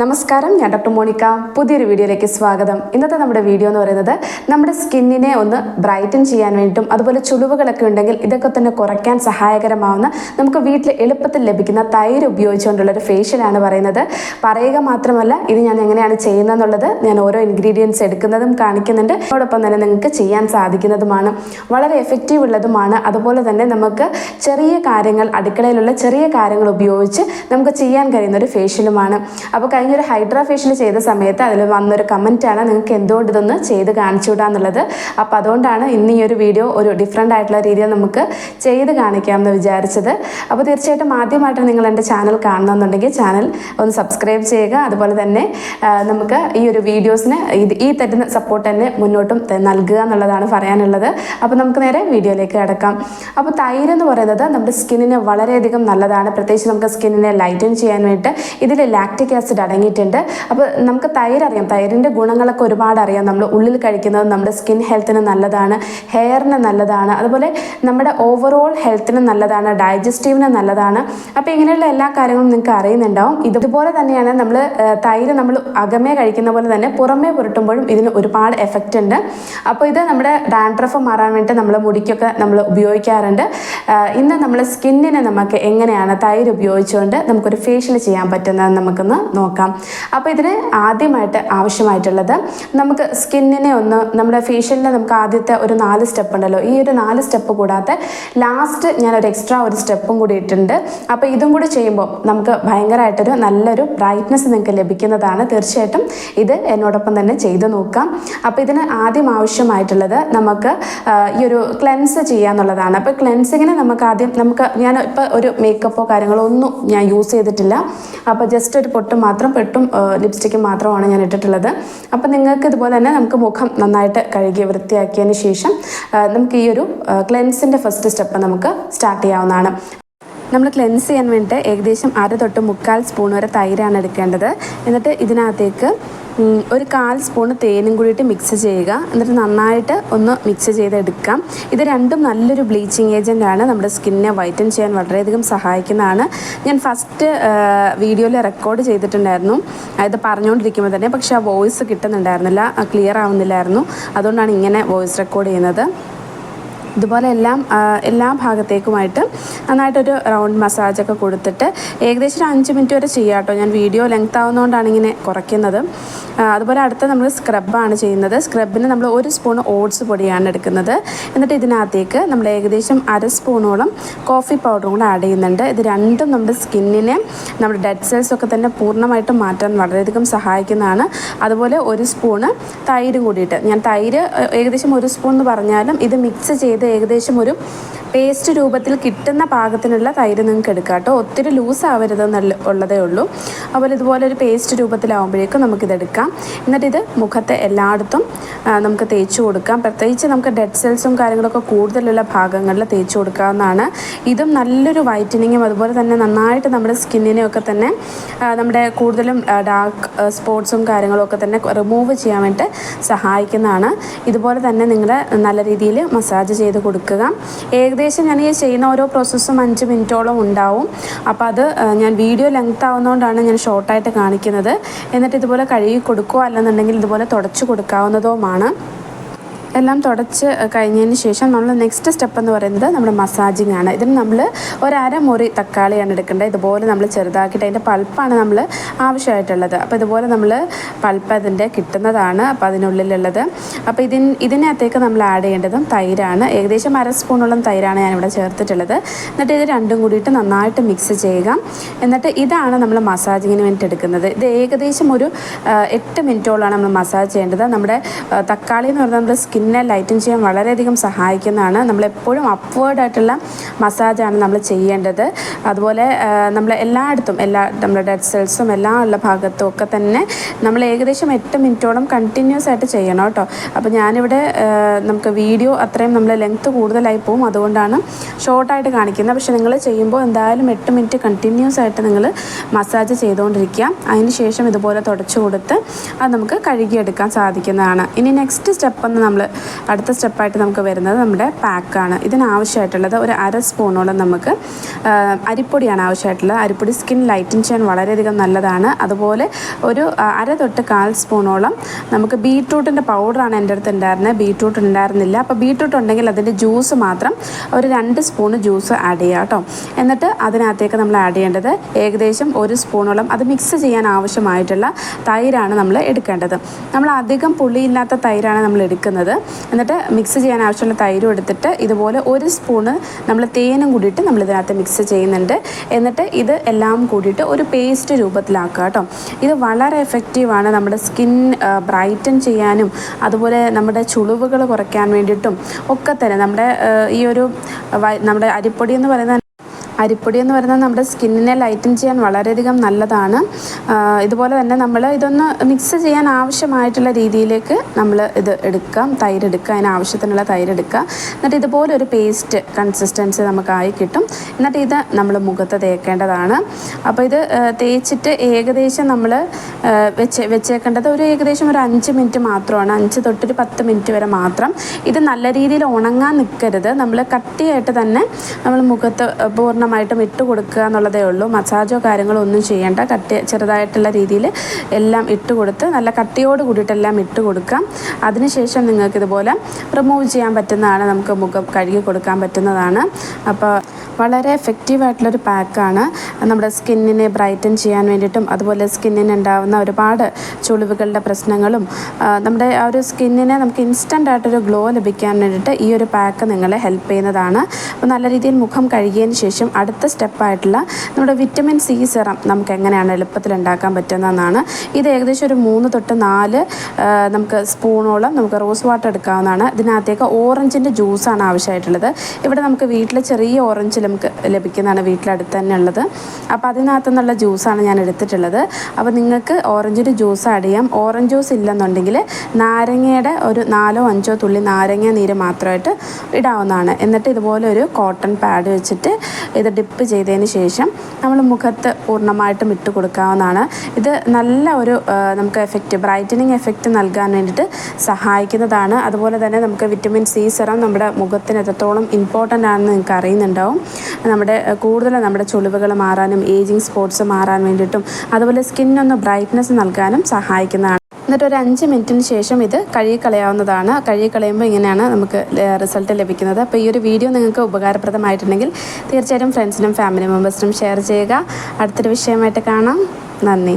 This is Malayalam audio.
നമസ്കാരം ഞാൻ ഡോക്ടർ മോണിക്ക. പുതിയൊരു വീഡിയോയിലേക്ക് സ്വാഗതം. ഇന്നത്തെ നമ്മുടെ വീഡിയോ എന്ന് പറയുന്നത് നമ്മുടെ സ്കിന്നിനെ ഒന്ന് ബ്രൈറ്റൻ ചെയ്യാൻ വേണ്ടിയിട്ടും അതുപോലെ ചുളിവുകളൊക്കെ ഉണ്ടെങ്കിൽ ഇതൊക്കെ തന്നെ കുറയ്ക്കാൻ സഹായകരമാവുന്ന നമുക്ക് വീട്ടിൽ എളുപ്പത്തിൽ ലഭിക്കുന്ന തൈര് ഉപയോഗിച്ചുകൊണ്ടുള്ള ഒരു ഫേഷ്യലാണ് പറയുന്നത്. പറയുക മാത്രമല്ല ഇത് ഞാൻ എങ്ങനെയാണ് ചെയ്യുന്നതെന്നുള്ളത് ഞാൻ ഓരോ ഇൻഗ്രീഡിയൻസ് എടുക്കുന്നതും കാണിക്കുന്നുണ്ട്. അതോടൊപ്പം തന്നെ നിങ്ങൾക്ക് ചെയ്യാൻ സാധിക്കുന്നതുമാണ്. വളരെ എഫക്റ്റീവ് ഉള്ളതുമാണ്. അതുപോലെ തന്നെ നമുക്ക് ചെറിയ കാര്യങ്ങൾ അടുക്കളയിലുള്ള ചെറിയ കാര്യങ്ങൾ ഉപയോഗിച്ച് നമുക്ക് ചെയ്യാൻ കഴിയുന്ന ഒരു ഫേഷ്യലുമാണ് അപ്പോൾ കഴിഞ്ഞൊരു ഹൈഡ്രാ ഫേഷ്യൽ ചെയ്ത സമയത്ത് അതിൽ വന്നൊരു കമന്റാണ് നിങ്ങൾക്ക് എന്തുകൊണ്ട് ഇതൊന്ന് ചെയ്ത് കാണിച്ചു വിടാന്നുള്ളത് അപ്പോൾ അതുകൊണ്ടാണ് ഇന്ന് ഈ ഒരു വീഡിയോ ഒരു ഡിഫറെന്റ് ആയിട്ടുള്ള രീതിയിൽ നമുക്ക് ചെയ്ത് കാണിക്കാമെന്ന് വിചാരിച്ചത്. അപ്പോൾ തീർച്ചയായിട്ടും ആദ്യമായിട്ട് നിങ്ങൾ എന്റെ ചാനൽ കാണണമെന്നുണ്ടെങ്കിൽ ചാനൽ ഒന്ന് സബ്സ്ക്രൈബ് ചെയ്യുക. അതുപോലെ തന്നെ നമുക്ക് ഈ ഒരു വീഡിയോസിന് ഇത് ഈ തരുന്ന സപ്പോർട്ട് തന്നെ മുന്നോട്ടും നൽകുക എന്നുള്ളതാണ് പറയാനുള്ളത്. അപ്പോൾ നമുക്ക് നേരെ വീഡിയോയിലേക്ക് കിടക്കാം. അപ്പോൾ തൈര് എന്ന് പറയുന്നത് നമ്മുടെ സ്കിന്നിന് വളരെയധികം നല്ലതാണ്. പ്രത്യേകിച്ച് നമുക്ക് സ്കിന്നിനെ ലൈറ്റൻ ചെയ്യാൻ വേണ്ടിയിട്ട് ഇതിൽ ലാക്റ്റിക് ആസിഡ് അടങ്ങിയിട്ടുണ്ട്. അപ്പോൾ നമുക്ക് തൈര് അറിയാം. തൈരിന്റെ ഗുണങ്ങളൊക്കെ ഒരുപാട് അറിയാം. നമ്മൾ ഉള്ളിൽ കഴിക്കുന്നത് നമ്മുടെ സ്കിൻ ഹെൽത്തിന് നല്ലതാണ് ഹെയറിന് നല്ലതാണ് അതുപോലെ നമ്മുടെ ഓവറോൾ ഹെൽത്തിന് നല്ലതാണ് ഡൈജസ്റ്റീവിന് നല്ലതാണ്. അപ്പോൾ ഇങ്ങനെയുള്ള എല്ലാ കാര്യങ്ങളും നിങ്ങൾക്ക് അറിയുന്നുണ്ടാവും. ഇതുപോലെ തന്നെയാണ് നമ്മൾ തൈര് നമ്മൾ അകമേ കഴിക്കുന്ന പോലെ തന്നെ പുറമേ പുരട്ടുമ്പോഴും ഇതിന് ഒരുപാട് എഫക്റ്റ് ഉണ്ട്. അപ്പോൾ ഇത് നമ്മുടെ ഡാൻഡ്രഫ് മാറാൻ വേണ്ടി നമ്മൾ മുടിക്കൊക്കെ നമ്മൾ ഉപയോഗിക്കാറുണ്ട്. ഇന്ന് നമ്മൾ സ്കിന്നിനെ നമുക്ക് എങ്ങനെയാണ് തൈര് ഉപയോഗിച്ചുകൊണ്ട് നമുക്കൊരു ഫേഷ്യൽ ചെയ്യാൻ പറ്റുന്നത് നമുക്കൊന്ന് നോക്കാം. അപ്പോൾ ഇതിന് ആദ്യമായിട്ട് ആവശ്യമായിട്ടുള്ളത് നമുക്ക് സ്കിന്നിനെ ഒന്ന് നമ്മുടെ ഫേഷ്യലിനെ നമുക്ക് ആദ്യത്തെ ഒരു നാല് സ്റ്റെപ്പ് ഉണ്ടല്ലോ. ഈ ഒരു നാല് സ്റ്റെപ്പ് കൂടാതെ ലാസ്റ്റ് ഞാനൊരു എക്സ്ട്രാ ഒരു സ്റ്റെപ്പും കൂടി ഇട്ടിട്ടുണ്ട്. അപ്പോൾ ഇതും കൂടി ചെയ്യുമ്പോൾ നമുക്ക് ഭയങ്കരമായിട്ടൊരു നല്ലൊരു ബ്രൈറ്റ്നസ് നിങ്ങൾക്ക് ലഭിക്കുന്നതാണ്. തീർച്ചയായിട്ടും ഇത് എന്നോടൊപ്പം തന്നെ ചെയ്ത് നോക്കാം. അപ്പോൾ ഇതിന് ആദ്യം ആവശ്യമായിട്ടുള്ളത് നമുക്ക് ഈ ഒരു ക്ലെൻസ് ചെയ്യാന്നുള്ളതാണ്. അപ്പോൾ ക്ലെൻസിങ്ങിന് നമുക്ക് ആദ്യം നമുക്ക് ഞാൻ ഇപ്പോൾ ഒരു മേക്കപ്പോ കാര്യങ്ങളോ ഒന്നും ഞാൻ യൂസ് ചെയ്തിട്ടില്ല. അപ്പോൾ ജസ്റ്റ് ഒരു പൊട്ട് മാത്രം പെട്ടും ലിപ്സ്റ്റിക്കും മാത്രമാണ് ഞാൻ ഇട്ടിട്ടുള്ളത്. അപ്പോൾ നിങ്ങൾക്ക് ഇതുപോലെ തന്നെ നമുക്ക് മുഖം നന്നായിട്ട് കഴുകി വൃത്തിയാക്കിയതിന് ശേഷം നമുക്ക് ഈ ഒരു ക്ലെൻസിന്റെ ഫസ്റ്റ് സ്റ്റെപ്പ് നമുക്ക് സ്റ്റാർട്ട് ചെയ്യാവുന്നതാണ്. നമ്മൾ ക്ലെൻസ് ചെയ്യാൻ വേണ്ടിയിട്ട് ഏകദേശം അര തൊട്ട് മുക്കാൽ സ്പൂൺ വരെ തൈരാണ് എടുക്കേണ്ടത്. എന്നിട്ട് ഇതിനകത്തേക്ക് ഒരു കാൽ സ്പൂൺ തേനും കൂടിയിട്ട് മിക്സ് ചെയ്യുക. എന്നിട്ട് നന്നായിട്ട് ഒന്ന് മിക്സ് ചെയ്തെടുക്കാം. ഇത് രണ്ടും നല്ലൊരു ബ്ലീച്ചിങ് ഏജന്റാണ് നമ്മുടെ സ്കിന്നെ വൈറ്റൻ ചെയ്യാൻ വളരെയധികം സഹായിക്കുന്നതാണ്. ഞാൻ ഫസ്റ്റ് വീഡിയോയിൽ റെക്കോർഡ് ചെയ്തിട്ടുണ്ടായിരുന്നു. അത് പറഞ്ഞുകൊണ്ടിരിക്കുമ്പോൾ തന്നെ. പക്ഷേ ആ വോയിസ് കിട്ടുന്നുണ്ടായിരുന്നില്ല. ക്ലിയർ ആവുന്നില്ലായിരുന്നു. അതുകൊണ്ടാണ് ഇങ്ങനെ വോയിസ് റെക്കോർഡ് ചെയ്യുന്നത്. ഇതുപോലെ എല്ലാം എല്ലാ ഭാഗത്തേക്കുമായിട്ട് നന്നായിട്ടൊരു റൗണ്ട് മസാജൊക്കെ കൊടുത്തിട്ട് ഏകദേശം ഒരു അഞ്ച് മിനിറ്റ് വരെ ചെയ്യാം കേട്ടോ. ഞാൻ വീഡിയോ ലെങ്ത് ആവുന്നതുകൊണ്ടാണ് ഇങ്ങനെ കുറയ്ക്കുന്നത്. അതുപോലെ അടുത്ത നമ്മൾ സ്ക്രബാണ് ചെയ്യുന്നത്. സ്ക്രബിന് നമ്മൾ ഒരു സ്പൂൺ ഓട്സ് പൊടിയാണ് എടുക്കുന്നത്. എന്നിട്ട് ഇതിനകത്തേക്ക് നമ്മൾ ഏകദേശം അര സ്പൂണോളം കോഫി പൗഡറും കൂടെ ആഡ് ചെയ്യുന്നുണ്ട്. ഇത് രണ്ടും നമ്മുടെ സ്കിന്നിനെ നമ്മുടെ ഡെഡ് സെൽസ് ഒക്കെ തന്നെ പൂർണമായിട്ടും മാറ്റാൻ വളരെയധികം സഹായിക്കുന്നതാണ്. അതുപോലെ ഒരു സ്പൂണ് തൈര് കൂടിയിട്ട്. ഞാൻ തൈര് ഏകദേശം ഒരു സ്പൂൺ എന്ന് പറഞ്ഞാലും ഇത് മിക്സ് ചെയ്ത് ഏകദേശം ഒരു പേസ്റ്റ് രൂപത്തിൽ കിട്ടുന്ന പാകത്തിനുള്ള തൈര് നിങ്ങൾക്ക് എടുക്കാം കേട്ടോ. ഒത്തിരി ലൂസ് ആവരുതെന്നുള്ള ഉള്ളതേ ഉള്ളൂ. അതുപോലെ ഇതുപോലെ ഒരു പേസ്റ്റ് രൂപത്തിലാവുമ്പോഴേക്കും നമുക്കിതെടുക്കാം എന്നിട്ട് ഇത് മുഖത്തെ എല്ലായിടത്തും നമുക്ക് തേച്ച് കൊടുക്കാം. പ്രത്യേകിച്ച് നമുക്ക് ഡെഡ് സെൽസും കാര്യങ്ങളൊക്കെ കൂടുതലുള്ള ഭാഗങ്ങളിൽ തേച്ച് കൊടുക്കാവുന്നതാണ്. ഇതും നല്ലൊരു വൈറ്റനിങ്ങും അതുപോലെ തന്നെ നന്നായിട്ട് നമ്മുടെ സ്കിന്നിനെയൊക്കെ തന്നെ നമ്മുടെ കൂടുതലും ഡാർക്ക് സ്പോട്ട്സും കാര്യങ്ങളൊക്കെ തന്നെ റിമൂവ് ചെയ്യാൻ വേണ്ടിയിട്ട് സഹായിക്കുന്നതാണ്. ഇതുപോലെ തന്നെ നിങ്ങൾ നല്ല രീതിയിൽ മസാജ് ചെയ്ത് കൊടുക്കുക. ഏകദേശം ഞാൻ ഈ ചെയ്യുന്ന ഓരോ പ്രോസസ്സും അഞ്ച് മിനിറ്റോളം ഉണ്ടാവും. അപ്പോൾ അത് ഞാൻ വീഡിയോ ലെങ്ത് ആവുന്നതുകൊണ്ടാണ് ഞാൻ ഷോർട്ടായിട്ട് കാണിക്കുന്നത്. എന്നിട്ട് ഇതുപോലെ കഴുകി കൊടുക്കുക അല്ലെന്നുണ്ടെങ്കിൽ ഇതുപോലെ തുടച്ചു കൊടുക്കാവുന്നതുമാണ്. എല്ലാം തുടച്ച് കഴിഞ്ഞതിന് ശേഷം നമ്മൾ നെക്സ്റ്റ് സ്റ്റെപ്പ് എന്ന് പറയുന്നത് നമ്മുടെ മസാജിങ് ആണ്. ഇതിന് നമ്മൾ ഒരര മുറി തക്കാളിയാണ് എടുക്കേണ്ടത്. ഇതുപോലെ നമ്മൾ ചെറുതാക്കിയിട്ട് അതിന്റെ പൾപ്പാണ് നമ്മൾ ആവശ്യമായിട്ടുള്ളത്. അപ്പോൾ ഇതുപോലെ നമ്മൾ പൾപ്പ് അതിന്റെ കിട്ടുന്നതാണ് അപ്പോൾ അതിനുള്ളിലുള്ളത്. അപ്പോൾ ഇതിന് ഇതിനകത്തേക്ക് നമ്മൾ ആഡ് ചെയ്യേണ്ടതും തൈരാണ്. ഏകദേശം അര സ്പൂണോളം തൈരാണ് ഞാനിവിടെ ചേർത്തിട്ടുള്ളത്. എന്നിട്ട് ഇത് രണ്ടും കൂടിയിട്ട് നന്നായിട്ട് മിക്സ് ചെയ്യുക. എന്നിട്ട് ഇതാണ് നമ്മൾ മസാജിങ്ങിന് വേണ്ടിയിട്ട് എടുക്കുന്നത്. ഇത് ഏകദേശം ഒരു എട്ട് മിനിറ്റോളാണ് നമ്മൾ മസാജ് ചെയ്യേണ്ടത്. നമ്മുടെ തക്കാളി എന്ന് പറഞ്ഞാൽ നമ്മുടെ സ്കിന്നിനെ ലൈറ്റൻ ചെയ്യാൻ വളരെയധികം സഹായിക്കുന്നതാണ്. നമ്മളെപ്പോഴും അപ്വേർഡ് ആയിട്ടുള്ള മസാജാണ് നമ്മൾ ചെയ്യേണ്ടത്. അതുപോലെ നമ്മൾ എല്ലായിടത്തും എല്ലാ നമ്മുടെ ഡെഡ് സെൽസും എല്ലാം ഉള്ള ഭാഗത്തും ഒക്കെ തന്നെ നമ്മൾ ഏകദേശം എട്ട് മിനിറ്റോളം കണ്ടിന്യൂസ് ആയിട്ട് ചെയ്യണം കേട്ടോ. അപ്പോൾ ഞാനിവിടെ നമുക്ക് വീഡിയോ അത്രയും നമ്മൾ ലെങ്ത്ത് കൂടുതലായി പോകും അതുകൊണ്ടാണ് ഷോർട്ടായിട്ട് കാണിക്കുന്നത്. പക്ഷേ നിങ്ങൾ ചെയ്യുമ്പോൾ എന്തായാലും എട്ട് മിനിറ്റ് കണ്ടിന്യൂസ് ആയിട്ട് നിങ്ങൾ മസാജ് ചെയ്തുകൊണ്ടിരിക്കുക അതിന് ശേഷം ഇതുപോലെ തുടച്ചു കൊടുത്ത് അത് നമുക്ക് കഴുകിയെടുക്കാൻ സാധിക്കുന്നതാണ്. ഇനി നെക്സ്റ്റ് സ്റ്റെപ്പ് എന്ന് നമ്മൾ അടുത്ത സ്റ്റെപ്പായിട്ട് നമുക്ക് വരുന്നത് നമ്മുടെ പാക്കാണ്. ഇതിനാവശ്യമായിട്ടുള്ളത് ഒരു അര സ്പൂണോളം നമുക്ക് അരിപ്പൊടിയാണ് ആവശ്യമായിട്ടുള്ളത്. അരിപ്പൊടി സ്കിൻ ലൈറ്റൻ ചെയ്യാൻ വളരെയധികം നല്ലതാണ്. അതുപോലെ ഒരു അര തൊട്ട് കാൽ സ്പൂണോളം നമുക്ക് ബീട്രൂട്ടിന്റെ പൗഡറാണ് എന്റെ അടുത്ത് ഉണ്ടായിരുന്നത്. ബീട്രൂട്ട് ഉണ്ടായിരുന്നില്ല. അപ്പോൾ ബീട്രൂട്ട് ഉണ്ടെങ്കിൽ അതിന്റെ ജ്യൂസ് മാത്രം ഒരു രണ്ട് സ്പൂണ് ജ്യൂസ് ആഡ് ചെയ്യുക കേട്ടോ. എന്നിട്ട് അതിനകത്തേക്ക് നമ്മൾ ആഡ് ചെയ്യേണ്ടത് ഏകദേശം ഒരു സ്പൂണോളം അത് മിക്സ് ചെയ്യാൻ ആവശ്യമായിട്ടുള്ള തൈരാണ് നമ്മൾ എടുക്കേണ്ടത്. നമ്മൾ അധികം പുളിയില്ലാത്ത തൈരാണ് നമ്മൾ എടുക്കുന്നത്. എന്നിട്ട് മിക്സ് ചെയ്യാൻ ആവശ്യമുള്ള തൈരും എടുത്തിട്ട് ഇതുപോലെ ഒരു സ്പൂണ് നമ്മൾ തേനും കൂടിയിട്ട് നമ്മൾ ഇതിനകത്ത് മിക്സ് ചെയ്യുന്നുണ്ട്. എന്നിട്ട് ഇത് എല്ലാം കൂടിയിട്ട് ഒരു പേസ്റ്റ് രൂപത്തിലാക്കുക കേട്ടോ. ഇത് വളരെ എഫക്റ്റീവാണ് നമ്മുടെ സ്കിൻ ബ്രൈറ്റൻ ചെയ്യാനും അതുപോലെ നമ്മുടെ ചുളിവുകൾ കുറയ്ക്കാൻ വേണ്ടിയിട്ടും ഒക്കെ തന്നെ. നമ്മുടെ ഈ ഒരു നമ്മുടെ അരിപ്പൊടി എന്ന് പറയുന്ന അരിപ്പൊടി എന്ന് പറയുന്നത് നമ്മുടെ സ്കിന്നിനെ ലൈറ്റൻ ചെയ്യാൻ വളരെയധികം നല്ലതാണ്. ഇതുപോലെ തന്നെ നമ്മൾ ഇതൊന്ന് മിക്സ് ചെയ്യാൻ ആവശ്യമായിട്ടുള്ള രീതിയിലേക്ക് നമ്മൾ ഇത് എടുക്കാം തൈരെടുക്കുക അതിന് ആവശ്യത്തിനുള്ള തൈര് എടുക്കുക. എന്നിട്ട് ഇതുപോലെ ഒരു പേസ്റ്റ് കൺസിസ്റ്റൻസി നമുക്കായി കിട്ടും. എന്നിട്ട് ഇത് നമ്മൾ മുഖത്ത് തേക്കേണ്ടതാണ്. അപ്പോൾ ഇത് തേച്ചിട്ട് ഏകദേശം നമ്മൾ വെച്ച് വെച്ചേക്കേണ്ടത് ഒരു ഏകദേശം ഒരു അഞ്ച് മിനിറ്റ് മാത്രമാണ്. അഞ്ച് തൊട്ടൊരു പത്ത് മിനിറ്റ് വരെ മാത്രം. ഇത് നല്ല രീതിയിൽ ഉണങ്ങാൻ നിൽക്കരുത് നമ്മൾ കട്ടിയായിട്ട് തന്നെ നമ്മൾ മുഖത്ത് പൂർണമായിട്ടും ഇട്ട് കൊടുക്കുക എന്നുള്ളതേ ഉള്ളൂ. മസാജോ കാര്യങ്ങളോ ഒന്നും ചെയ്യേണ്ട. കട്ടി ചെറുതായിട്ടുള്ള രീതിയിൽ എല്ലാം ഇട്ട് കൊടുത്ത് നല്ല കട്ടിയോട് കൂടിയിട്ടെല്ലാം ഇട്ട് കൊടുക്കാം. അതിനുശേഷം നിങ്ങൾക്ക് ഇതുപോലെ റിമൂവ് ചെയ്യാൻ പറ്റുന്നതാണ്. നമുക്ക് മുഖം കഴുകി കൊടുക്കാൻ പറ്റുന്നതാണ്. അപ്പോൾ വളരെ എഫക്റ്റീവ് ആയിട്ടുള്ളൊരു പാക്കാണ് നമ്മുടെ സ്കിന്നിനെ ബ്രൈറ്റൻ ചെയ്യാൻ വേണ്ടിയിട്ടും അതുപോലെ സ്കിന്നിന് ഉണ്ടാകുന്ന ഒരുപാട് ചുളിവുകളുടെ പ്രശ്നങ്ങളും നമ്മുടെ ആ ഒരു സ്കിന്നിനെ നമുക്ക് ഇൻസ്റ്റന്റ് ആയിട്ടൊരു ഗ്ലോ ലഭിക്കാൻ വേണ്ടിയിട്ട് ഈ ഒരു പാക്ക് നിങ്ങളെ ഹെൽപ്പ് ചെയ്യുന്നതാണ്. അപ്പോൾ നല്ല രീതിയിൽ മുഖം കഴുകിയതിന് ശേഷം അടുത്ത സ്റ്റെപ്പായിട്ടുള്ള നമ്മുടെ വിറ്റമിൻ സി സിറം നമുക്ക് എങ്ങനെയാണ് എളുപ്പത്തിൽ ഉണ്ടാക്കാൻ പറ്റുന്നതെന്നാണ്. ഇത് ഏകദേശം ഒരു മൂന്ന് തൊട്ട് നാല് നമുക്ക് സ്പൂണോളം നമുക്ക് റോസ് വാട്ടർ എടുക്കാവുന്നതാണ്. ഇതിനകത്തേക്ക് ഓറഞ്ചിന്റെ ജ്യൂസാണ് ആവശ്യമായിട്ടുള്ളത്. ഇവിടെ നമുക്ക് വീട്ടിൽ ചെറിയ ഓറഞ്ച് നമുക്ക് ലഭിക്കുന്നതാണ് വീട്ടിലടുത്ത് തന്നെ ഉള്ളത് അപ്പോൾ അതിനകത്തു നിന്നുള്ള ജ്യൂസാണ് ഞാൻ എടുത്തിട്ടുള്ളത്. അപ്പോൾ നിങ്ങൾക്ക് ഓറഞ്ചിന്റെ ജ്യൂസ് ആഡ് ചെയ്യാം. ഓറഞ്ച് ജ്യൂസ് ഇല്ലെന്നുണ്ടെങ്കിൽ നാരങ്ങയുടെ ഒരു നാലോ അഞ്ചോ തുള്ളി നാരങ്ങ നീര് മാത്രമായിട്ട് ഇടാവുന്നതാണ്. എന്നിട്ട് ഇതുപോലെ ഒരു കോട്ടൺ പാഡ് വെച്ചിട്ട് ഇത് ഡിപ്പ് ചെയ്തതിന് ശേഷം നമ്മൾ മുഖത്ത് പൂർണമായിട്ടും ഇട്ട് കൊടുക്കാവുന്നതാണ്. ഇത് നല്ല ഒരു നമുക്ക് എഫക്റ്റ് ബ്രൈറ്റനിങ് എഫക്റ്റ് നൽകാൻ വേണ്ടിയിട്ട് സഹായിക്കുന്നതാണ്. അതുപോലെ തന്നെ നമുക്ക് വിറ്റമിൻ സി സെറം നമ്മുടെ മുഖത്തിന് എത്രത്തോളം ഇമ്പോർട്ടന്റ് ആണെന്ന് നിങ്ങൾക്ക് അറിയുന്നുണ്ടാവും. നമ്മുടെ കൂടുതലും നമ്മുടെ ചുളിവുകൾ മാറാനും ഏജിങ് സ്പോട്സ് മാറാൻ വേണ്ടിയിട്ടും അതുപോലെ സ്കിന്നൊന്ന് ബ്രൈറ്റ്നസ് നൽകാനും സഹായിക്കുന്നതാണ്. എന്നിട്ട് ഒരു അഞ്ച് മിനിറ്റിന് ശേഷം ഇത് കഴുകി കളയാവുന്നതാണ് കഴുകി കളയുമ്പോൾ ഇങ്ങനെയാണ് നമുക്ക് റിസൾട്ട് ലഭിക്കുന്നത്. അപ്പോൾ ഈ ഒരു വീഡിയോ നിങ്ങൾക്ക് ഉപകാരപ്രദമായിട്ടുണ്ടെങ്കിൽ തീർച്ചയായിട്ടും ഫ്രണ്ട്സിനും ഫാമിലി മെമ്പേഴ്സിനും ഷെയർ ചെയ്യുക. അടുത്തൊരു വിഷയമായിട്ട് കാണാം. നന്ദി.